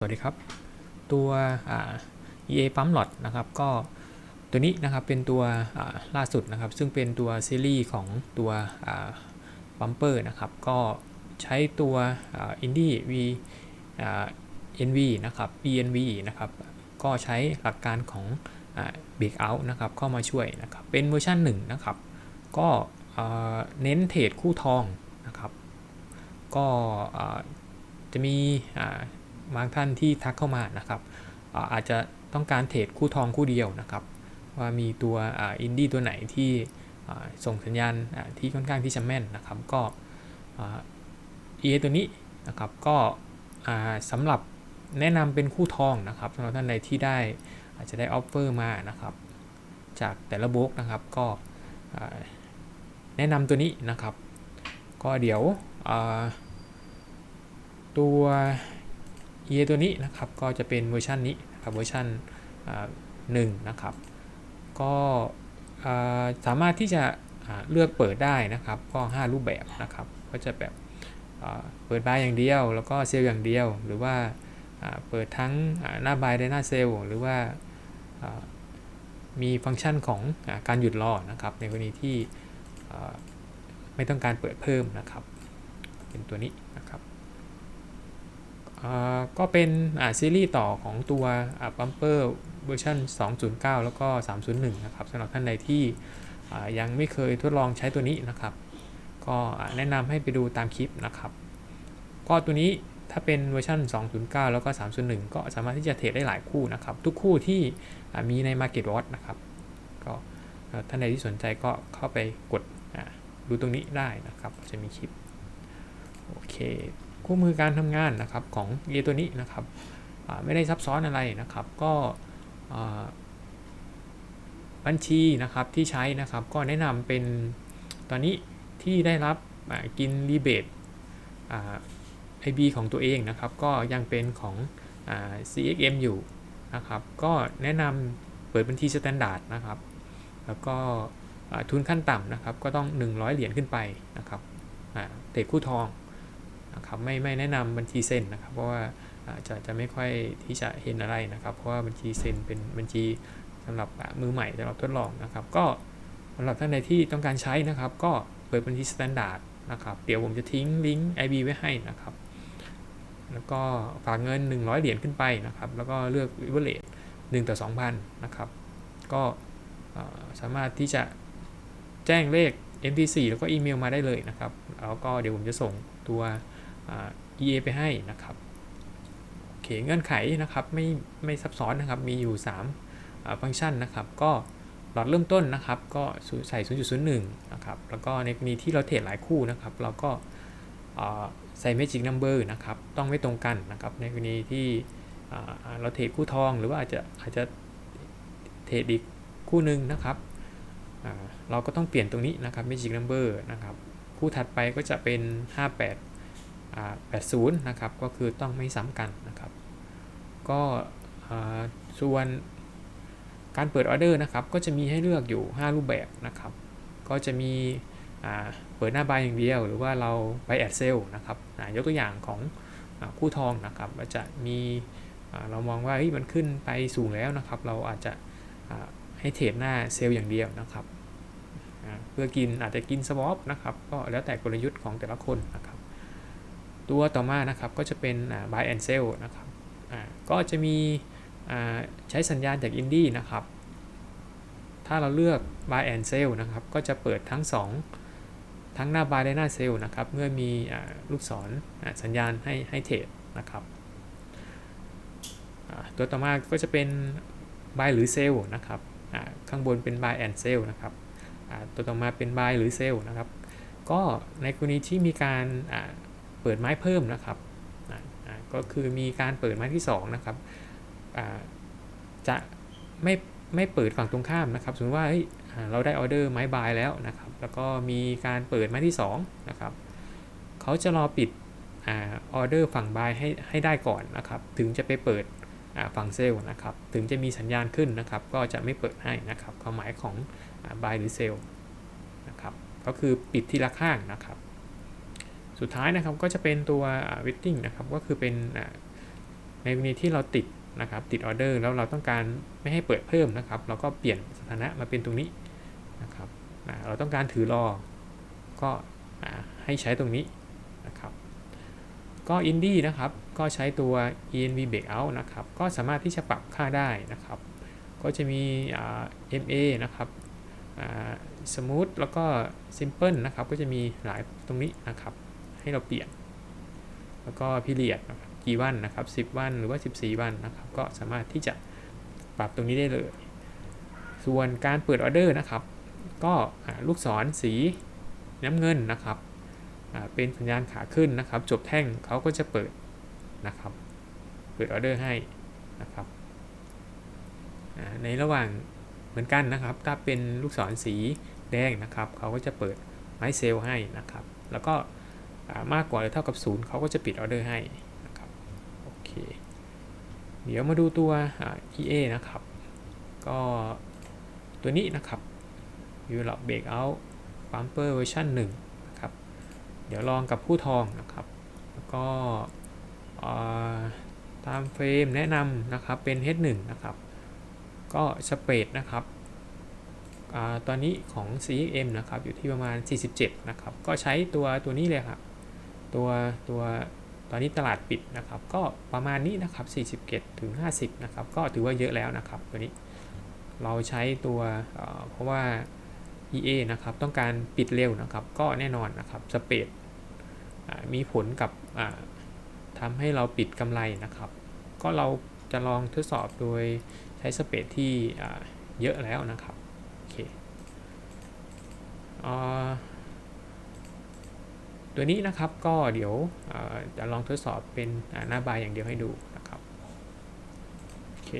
สวัสดีครับ ตัวอ่า EA Pump Lot นะครับก็ตัวนี้นะครับเป็นตัวล่าสุดนะครับ ซึ่งเป็นตัวซีรีส์ของตัวบัมเปอร์นะครับ ก็ใช้ตัวอ่า Indie V อ่า NV นะครับ ENV นะครับ ก็ใช้หลักการของ Breakout นะครับเข้ามาช่วยนะครับ เป็นเวอร์ชัน1นะครับ ก็เน้นเทรดคู่ทองนะครับ ก็จะมีอ่า บางท่านที่ทักเข้ามานะครับอาจจะต้องการเทรดคู่ทองคู่เดียวนะครับ ว่ามีตัวอินดี้ตัวไหนที่ส่งสัญญาณที่ค่อนข้างที่จะแม่นนะครับก็เอตัวนี้นะครับก็อ่าสำหรับแนะนำเป็นคู่ทองนะครับสำหรับท่านใดที่ได้อาจจะได้ออฟเฟอร์มานะครับ จากแต่ละโบรกนะครับก็แนะนำตัวนี้นะครับ ก็เดี๋ยวตัว e ตัวนี้นะครับก็จะเป็นเวอร์ชันนี้นะครับเวอร์ชันหนึ่งนะครับก็สามารถที่จะเลือกเปิดได้นะครับก็ 5 รูปแบบนะครับก็จะแบบเปิดบายอย่างเดียว แล้วก็เซลล์อย่างเดียว หรือว่าเปิดทั้งหน้าบายและหน้าเซลล์หรือว่ามีฟังก์ชันของอการหยุดรอนะครับ ในกรณีที่ไม่ต้องการเปิดเพิ่มนะครับ เป็นตัวนี้นะครับ ก็เป็นซีรีส์ต่อของตัวบัมเปอร์เวอร์ชัน2.9แล้วก็ 301 นะครับสำหรับท่านใดที่ยังไม่เคยทดลองใช้ตัวนี้นะครับ ก็แนะนำให้ไปดูตามคลิปนะครับ ก็ตัวนี้ถ้าเป็นเวอร์ชัน2.9แล้วก็ 301 ก็สามารถที่จะเทรดได้หลายคู่นะครับ ทุกคู่ที่มีใน Market Watch นะครับ ก็ท่านใดที่สนใจก็เข้าไปกดดูตรงนี้ได้นะครับ จะมีคลิป โอเค คู่มือการทำงานนะครับของเอตัวนี้นะครับไม่ได้ซับซ้อนอะไรนะครับ ก็บัญชีนะครับที่ใช้นะครับ ก็แนะนำเป็นตอนนี้ที่ได้รับกินรีเบทไอบีของตัวเองนะครับ ก็ยังเป็นของอ CXM อยู่นะครับ ก็แนะนำเปิดบัญชีสแตนดาร์ดนะครับ แล้วก็ทุนขั้นต่ำนะครับ ก็ต้อง 100 เหรียญขึ้นไปนะครับเทรดคู่ทอง นะครับไม่ไม่แนะนำบัญชีเซ็นนะครับ เพราะว่าจะจะไม่ค่อยที่จะเห็นอะไรนะครับ เพราะว่าบัญชีเซ็นเป็นบัญชีสำหรับมือใหม่สำหรับทดลองนะครับ ก็สำหรับท่านใดที่ต้องการใช้นะครับ ก็เปิดบัญชีสแตนดาร์ดนะครับเดี๋ยวผมจะทิ้งลิงก์ IB ไว้ให้นะครับ แล้วก็ฝากเงิน 100 เหรียญขึ้นไปนะครับ แล้วก็เลือก r i v e r a g e 1 ต่อ 2,000 นะครับ ก็สามารถที่จะแจ้งเลข MT4 แล้วก็อีเมลมาได้เลยนะครับ แล้วก็เดี๋ยวผมจะส่งตัว EA ไปให้นะครับโอเคเงื่อนไขนะครับไม่ไม่ซับซ้อนนะครับมีอยู่3ฟังก์ชันนะครับ ก็หลอดเริ่มต้นนะครับก็ใส่ 0.01 นะครับแล้วก็ในกรณีที่เราเทรดหลายคู่นะครับ เราก็ใส่ Magic Number นะครับต้องไม่ตรงกันนะครับในกรณีที่เราเทรดคู่ทองหรือว่าอาจจะอาจจะเทรดอีกคู่หนึ่งนะครับเราก็ต้องเปลี่ยนตรงนี้นะครับ Magic Number นะครับ คู่ถัดไปก็จะเป็น 58 80 นะครับ ก็คือต้องไม่ซ้ำกันนะครับ ก็ส่วนการเปิดออเดอร์นะครับ ก็จะมีให้เลือกอยู่ 5 รูปแบบนะครับ ก็จะมีเปิดหน้าบายอย่างเดียว หรือว่าเราไปแอดเซลนะครับยกตัวอย่างของคู่ทองนะครับจะมีเรามองว่ามันขึ้นไปสูงแล้วนะครับ เราอาจจะให้เทรดหน้าเซลล์อย่างเดียวนะครับ เพื่อกินอาจจะกินสวอปนะครับ ก็แล้วแต่กลยุทธ์ของแต่ละคนนะครับ ตัวต่อมานะครับก็จะเป็น buy and sell นะครับก็จะมีใช้สัญญาณจากอินดี้นะครับ ถ้าเราเลือก buy and sell นะครับ ก็จะเปิดทั้ง 2 ทั้งหน้า buy และหน้า sell นะครับ เมื่อมีลูกศรสัญญาณให้ให้เทรดนะครับ ตัวต่อมาก็จะเป็น buy หรือ sell นะครับข้างบนเป็น buy and sell นะครับตัวต่อมาเป็น buy หรือ sell นะครับ ก็ในกรณีที่มีการ เปิดไม้เพิ่มนะครับก็คือมีการเปิดไม้ที่2นะครับจะไม่ไม่เปิดฝั่งตรงข้ามนะครับสมมติว่าเราได้ออเดอร์ไม้บายแล้วนะครับแล้วก็มีการเปิดไม้ที่2นะครับเขาจะรอปิดออเดอร์ฝั่งบายให้ให้ได้ก่อนนะครับถึงจะไปเปิดฝั่งเซลล์นะครับถึงจะมีสัญญาณขึ้นนะครับก็จะไม่เปิดให้นะครับความหมายของ buy หรือ sell นะครับก็คือปิดทีละข้างนะครับ สุดท้ายนะครับก็จะเป็นตัว wetting นะครับก็คือเป็นในกรณีที่เราติดนะครับติดออเดอร์แล้วเราต้องการไม่ให้เปิดเพิ่มนะครับเราก็เปลี่ยนสถานะมาเป็นตรงนี้นะครับเราต้องการถือรอก็ให้ใช้ตรงนี้นะครับก็ indie นะครับก็ใช้ตัว env breakout นะครับก็สามารถที่จะปรับค่าได้นะครับก็จะมี ma นะครับ smooth แล้วก็ simple นะครับก็จะมีหลายตรงนี้นะครับ ให้เราเปลี่ยน แล้วก็ period นะครับกี่วันนะครับ 10 วันหรือว่า 14 วันนะครับ ก็สามารถที่จะปรับตรงนี้ได้เลย ส่วนการเปิดออเดอร์นะครับ ก็ลูกศรสีน้ำเงินนะครับเป็นสัญญาณขาขึ้นนะครับ จบแท่งเขาก็จะเปิดนะครับ เปิดออเดอร์ให้นะครับในระหว่างเหมือนกันนะครับ ถ้าเป็นลูกศรสีแดงนะครับ เขาก็จะเปิดไม้เซลให้นะครับ แล้วก็ มากกว่าหรือเท่ากับศูนย์เขาก็จะปิดออเดอร์ให้นะครับโอเคเดี๋ยวมาดูตัว EA นะครับ ก็ตัวนี้นะครับ u l o c Breakout Bumper เวอร์ชัน1นะครับเดี๋ยวลองกับผู้ทองนะครับ แล้วก็ตามเฟรมแนะนำนะครับเป็น H1 นะครับ ก็สเปรดนะครับอตอนนี้ของ CXM นะครับ อยู่ที่ประมาณ 47 นะครับ ก็ใช้ตัวตัวนี้เลยครับ ตัวตัวตอนนี้ตลาดปิดนะครับ ก็ประมาณนี้นะครับ 47ถึง50 นะครับ ก็ถือว่าเยอะแล้วนะครับ ตัวนี้เราใช้ตัวเเพราะว่า EA นะครับ ต้องการปิดเร็วนะครับ ก็แน่นอนนะครับสเปดมีผลกับทำให้เราปิดกำไรนะครับ ก็เราจะลองทดสอบโดยใช้สเปดที่เยอะแล้วนะครับ โอเคอ่า ตัวนี้นะครับก็เดี๋ยวจะลองทดสอบเป็นหน้าบายอย่างเดียวให้ดูนะครับโอเค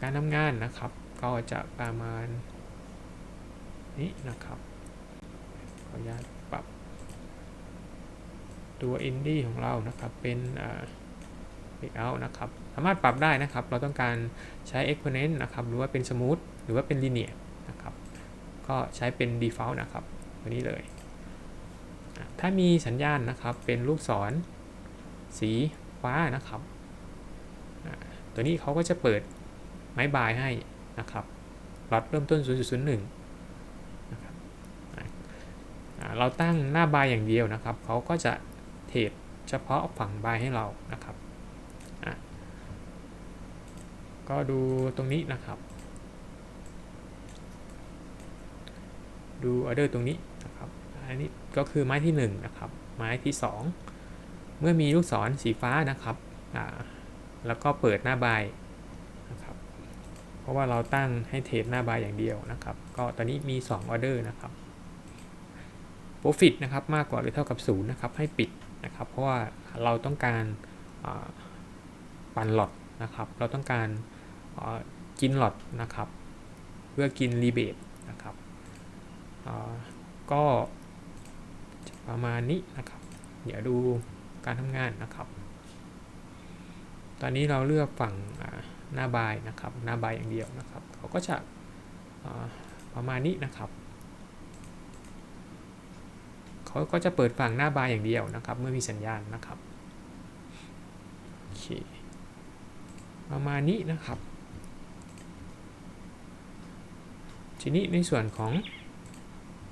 การทำงานนะครับก็จะประมาณนี้นะครับขออนุญาตปรับ ตัว indie ของเรานะครับเป็นอ่า breakout นะครับสามารถปรับได้นะครับ เราต้องการใช้ exponent นะครับหรือว่าเป็น smooth รือว่าเป็น linear นะครับ ก็ใช้เป็น default นะครับตัวนี้เลย ถ้ามีสัญญาณนะครับเป็นลูกศร สีฟ้านะครับ ตัวนี้เขาก็จะเปิดไม้บายให้นะครับล็อตเริ่มต้น 0.01นะครับอ่าเราตั้งหน้าบายอย่างเดียวนะครับ เขาก็จะเทรดเฉพาะฝั่งบายให้เรานะครับ ก็ดูตรงนี้นะครับ ดูออเดอร์ตรงนี้นะครับอันนี้ก็คือไม้ที่1นะครับไม้ที่ 2 เมื่อมีลูกศรสีฟ้านะครับแล้วก็เปิดหน้าใบนะครับเพราะว่าเราตั้งให้เทรดหน้าใบอย่างเดียวนะครับ ก็ตอนนี้มี2ออเดอร์นะครับ Profit นะครับมากกว่าหรือเท่ากับ0นะครับให้ปิดนะครับ เพราะว่าเราต้องการปั่นหลอดนะครับ เราต้องการกินหลอดนะครับ เพื่อกินรีเบทนะครับ ก็ประมาณนี้นะครับ เดี๋ยวดูการทำงานนะครับ ตอนนี้เราเลือกฝั่งหน้าบายนะครับ หน้าบายอย่างเดียวนะครับ เขาก็จะประมาณนี้นะครับเขาก็จะเปิดฝั่งหน้าบายอย่างเดียวนะครับ เมื่อมีสัญญาณนะครับโอเคประมาณนี้นะครับ ทีนี้ในส่วนของ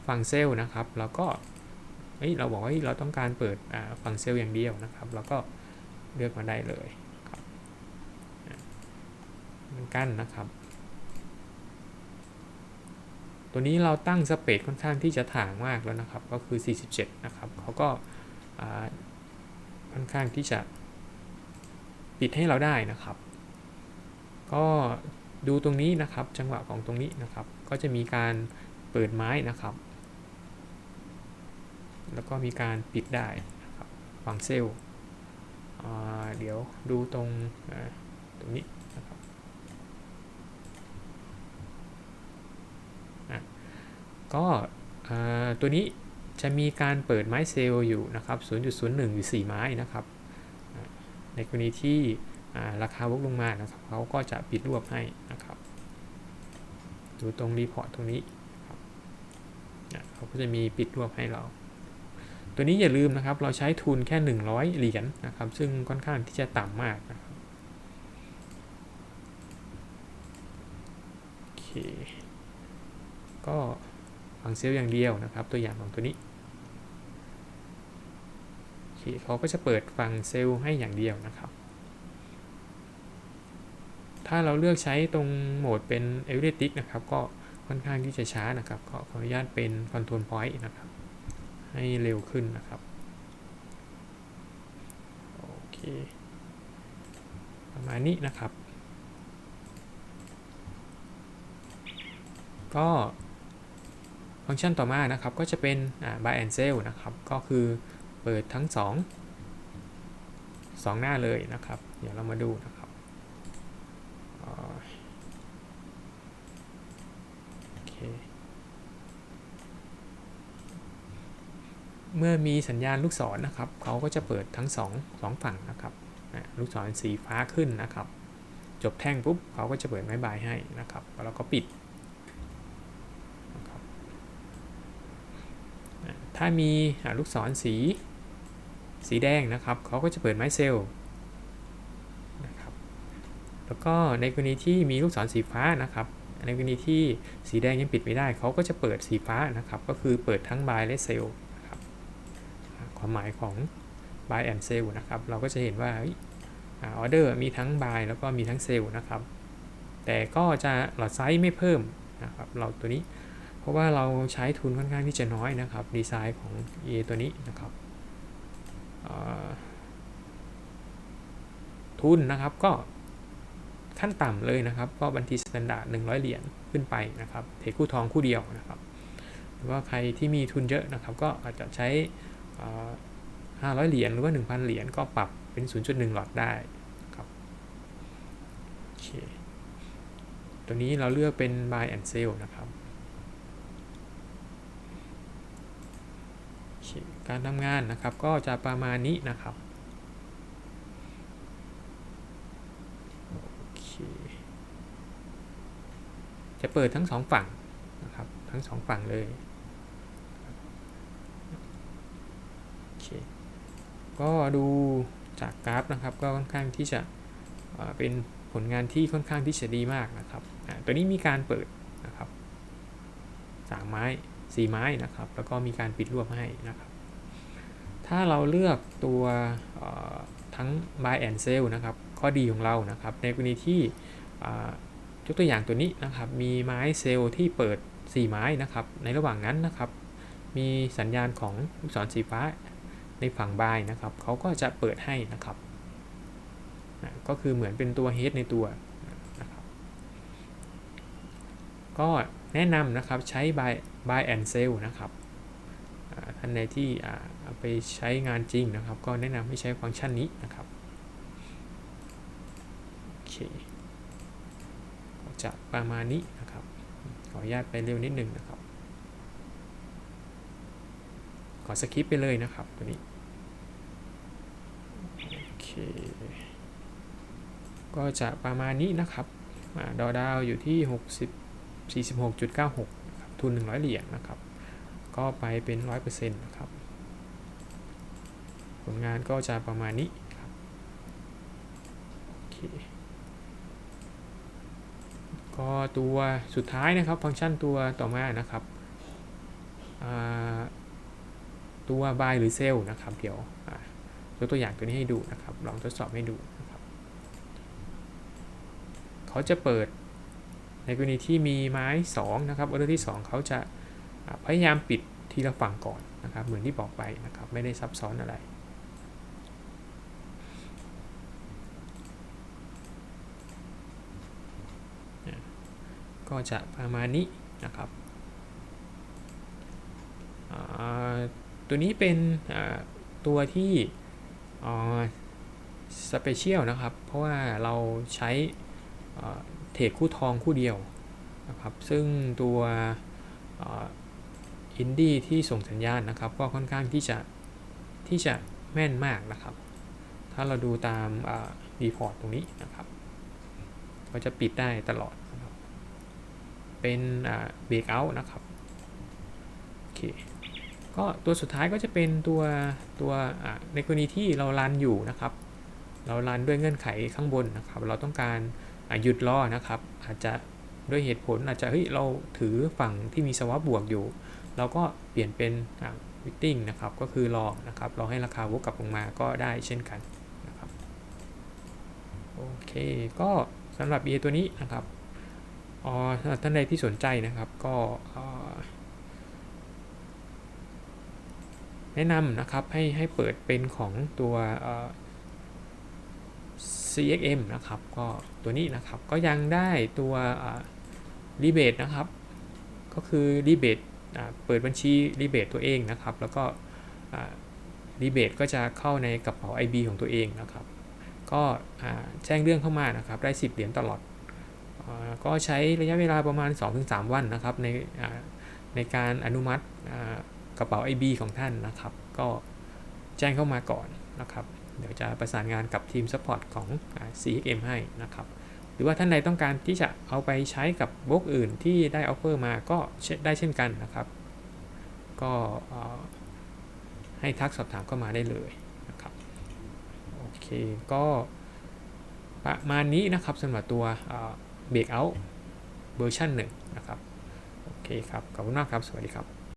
ฝั่งเซลล์นะครับเราก็เฮ้ยเราบอกว่าเราต้องการเปิดอ่าฝั่งเซลล์อย่างเดียวนะครับเราก็เลือกมาได้เลยครับอะเหมือนกันนะครับ ตัวนี้เราตั้งสเปซค่อนข้างที่จะถ่างมากแล้วนะครับ ก็คือ 47 นะครับเขาก็ค่อนข้างที่จะปิดให้เราได้นะครับ ก็ดูตรงนี้นะครับจังหวะของตรงนี้นะครับ ก็จะมีการเปิดไม้นะครับ แล้วก็มีการปิดได้นะครับวางเซลล์เดี๋ยวดูตรงตรงนี้นะครับก็ตัวนี้จะมีการเปิดไม้เซลล์อยู่นะครับ 0.01 อยู่ 4 ไม้นะครับ ในกรณีที่ราคาวกลงมานะครับเขาก็จะปิดรวบให้นะครับ ดูตรงรีพอร์ตตรงนี้เขาก็จะมีปิดรวบให้เรา ตัวนี้อย่าลืมนะครับ เราใช้ทุนแค่ 100 เหรียญนะครับ ซึ่งค่อนข้างที่จะต่ำมากนะครับโอเค ก็ฟังเซลล์อย่างเดียวนะครับ ตัวอย่างของตัวนี้โอเคเขาก็จะเปิดฟังเซลล์ให้อย่างเดียวนะครับ ถ้าเราเลือกใช้ตรงโหมดเป็น e v e r y t i c นะครับ ก็ค่อนข้างที่จะช้านะครับ ขออนุญาตเป็น Control Point นะครับ ให้เร็วขึ้นนะครับ โอเค ประมาณนี้นะครับ ก็ฟังก์ชันต่อมานะครับก็จะเป็น buy and sell นะครับ ก็คือเปิดทั้ง 2 2 หน้าเลยนะครับ เดี๋ยวเรามาดูนะครับโอเค เมื่อมีสัญญาณลูกศรนนะครับเขาก็จะเปิดทั้ง2 2ฝั่งนะครับลูกศรสีฟ้าขึ้นนะครับ จบแท่งปุ๊บเขาก็จะเปิดไม้บายให้นะครับแล้วก็ปิดนะครับถ้ามีลูกศรสีสีแดงนะครับเขาก็จะเปิดไม้เซลล์นะครับแล้วก็ในกรณีที่มีลูกศรสีฟ้านะครับในกรณีที่สีแดงยังปิดไม่ได้เขาก็จะเปิดสีฟ้านะครับ ก็คือเปิดทั้งบายและเซลล์ ความหมายของ buy and sell นะครับ เราก็จะเห็นว่าออเดอร์มีทั้ง buy แล้วก็มีทั้ง sell นะครับ แต่ก็จะหลอดไซส์ไม่เพิ่มนะครับ เราตัวนี้ เพราะว่าเราใช้ทุนค่อนข้างที่จะน้อยนะครับ ดีไซน์ของ A ตัวนี้นะครับทุนนะครับก็ขั้นต่ำเลยนะครับ ก็บัญชีสแตนดาร์ด100เหรียญขึ้นไปนะครับ เทคคู่ทองคู่เดียวนะครับ หรือว่าใครที่มีทุนเยอะนะครับ ก็อาจจะใช้ 500เหรียญหรือว่า1,000เหรียญก็ปรับเป็น 0.1 หลอดได้ครับโอเคตัวนี้เราเลือกเป็น buy and sell นะครับการทำงานนะครับก็จะประมาณนี้นะครับจะเปิดทั้งสองฝั่งนะครับทั้งสองฝั่งเลยโอเค ก็ดูจากกราฟนะครับก็ค่อนข้างที่จะเป็นผลงานที่ค่อนข้างที่จะดีมากนะครับตัวนี้มีการเปิดนะครับสามไม้สี่ไม้นะครับ แล้วก็มีการปิดรวบให้นะครับ ถ้าเราเลือกตัวทั้ง buy and sell นะครับข้อดีของเรานะครับ ในกรณีที่ยกตัวอย่างตัวนี้นะครับ มีไม้เซลล์ที่เปิด 4 ไม้นะครับ ในระหว่างนั้นนะครับ มีสัญญาณของลูกศรสีฟ้า ในฝั่ง buy นะครับเขาก็จะเปิดให้นะครับก็คือเหมือนเป็นตัว head ในตัวนะครับก็แนะนำนะครับใช้ buy buy and sell นะครับท่านใดที่ไปใช้งานจริงนะครับ ก็แนะนำให้ใช้ฟังก์ชันนี้นะครับโอเคจะประมาณนี้นะครับ ขออนุญาตไปเร็วนิดนึงนะครับ ขอสคิปไปเลยนะครับตัวนี้โอเคก็จะประมาณนี้นะครับดอดาวอยู่ที่ 60 46.96ทุน 100 เหรียญนะครับ ก็ไปเป็น 100%นะครับ ผลงานก็จะประมาณนี้ครับโอเคก็ตัวสุดท้ายนะครับ ฟังก์ชันตัวต่อมานะครับ ตัว buy หรือ sell นะครับ เดี๋ยวยกตัวอย่างตัวนี้ให้ดูนะครับ ลองทดสอบให้ดูนะครับ เขาจะเปิดในกรณีที่มีไม้ 2 นะครับออเดอร์ที่ 2 เขาจะพยายามปิดทีละฝั่งก่อนนะครับ เหมือนที่บอกไปนะครับ ไม่ได้ซับซ้อนอะไรก็จะประมาณนี้นะครับ ตัวนี้เป็นตัวที่สเปเชียลนะครับ เพราะว่าเราใช้เทรดคู่ทองคู่เดียวนะครับ ซึ่งตัวอินดี้ที่ส่งสัญญาณนะครับ ก็ค่อนข้างที่จะที่จะแม่นมากนะครับ ถ้าเราดูตามดีพอร์ตตรงนี้นะครับ ก็จะปิดได้ตลอดนะครับเป็นเบรกเอาท์นะครับโอเค ก็ตัวสุดท้ายก็จะเป็นตัวตัวในกรณีที่เรารันอยู่นะครับ เรารันด้วยเงื่อนไขข้างบนนะครับ เราต้องการหยุดรอนะครับ อาจจะด้วยเหตุผลอาจจะเฮ้ยเราถือฝั่งที่มีสวอปบวกอยู่ เราก็เปลี่ยนเป็นวิตติ้งนะครับ ก็คือรอนะครับรอให้ราคาวกกลับลงมาก็ได้เช่นกันนะครับโอเค ก็สำหรับ EA ตัวนี้นะครับอ๋อท่านใดที่สนใจนะครับ ก็เอ่อ แนะนำนะครับให้ให้เปิดเป็นของตัว CXM นะครับก็ตัวนี้นะครับก็ยังได้ตัวรีเบทนะครับก็คือรีเบทเปิดบัญชีรีเบทตัวเองนะครับ แล้วก็รีเบทก็จะเข้าในกระเป๋า IB ของตัวเองนะครับ ก็แจ้งเรื่องเข้ามานะครับได้ 10 เหรียญตลอดอก็ใช้ระยะเวลาประมาณ 2-3 วันนะครับในในการอนุมัติ กระเป๋า IB ของท่านนะครับ ก็แจ้งเข้ามาก่อนนะครับ เดี๋ยวจะประสานงานกับทีม Support ของ CXM ให้นะครับ หรือว่าท่านใดต้องการที่จะเอาไปใช้กับบล็อกอื่นที่ได้ออฟเฟอร์มาก็ได้เช่นกันนะครับ ก็ให้ทักสอบถามเข้ามาได้เลยนะครับ โอเคก็ประมาณนี้นะครับสำหรับตัวเบรกเอาท์เวอร์ชันหนึ่งนะครับ โอเคครับ ขอบคุณมากครับ สวัสดีครับ